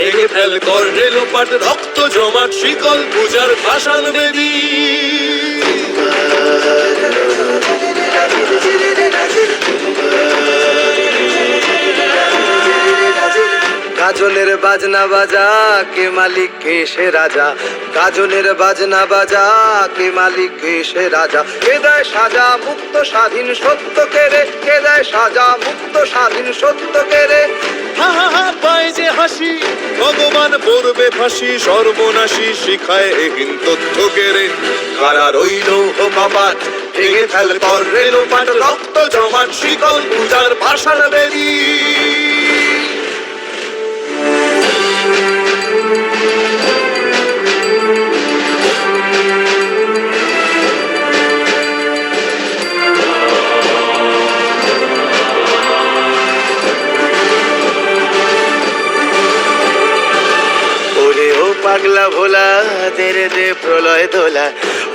ভেঙে ফেল কর রেলোপাট রক্ত জমাট শিকল পূজার বেদী। গাজনের বাজনা বাজা কে মালিক কে সে রাজা? গাজনের বাজনা বাজা কে মালিক কে সে রাজা? কে দেয় সাজা মুক্ত স্বাধীন সত্য কেড়ে কে দেয় সাজা মুক্ত স্বাধীন সত্য কেড়ে হা হা হা যে হাসি ভগবান পড়বে ফাঁসি, সর্বনাশী শিখায় এহীন তথ্য কেড়ে কারা রইল ও কপাট রক্ত জমান শিকল পূজার ভাষার বেরি পাগলা ভোলা তেরে দে প্রলয় দোলা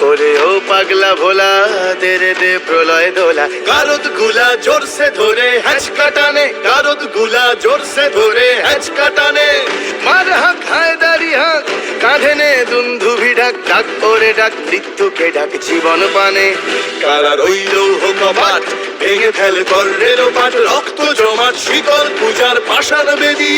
ওরে ও পাগলা ভোলা তেরে দে প্রলয় দোলা কারতগুলা জোরসে ধরে হ্যাচ কাটানে কারতগুলা জোরসে ধরে হ্যাচ কাটানে। মার হাক হায় দাড়ি হাক কাঁধে নে দুন্ধুভি ডাক ডাক ওরে ডাক, মৃত্যুকে ডাক জীবন পানে। কারা রইল ও কপাট ভেঙে ফেল কর রেলোপাট রক্ত জমাট, শীতল পূজার ভাষার বেদী।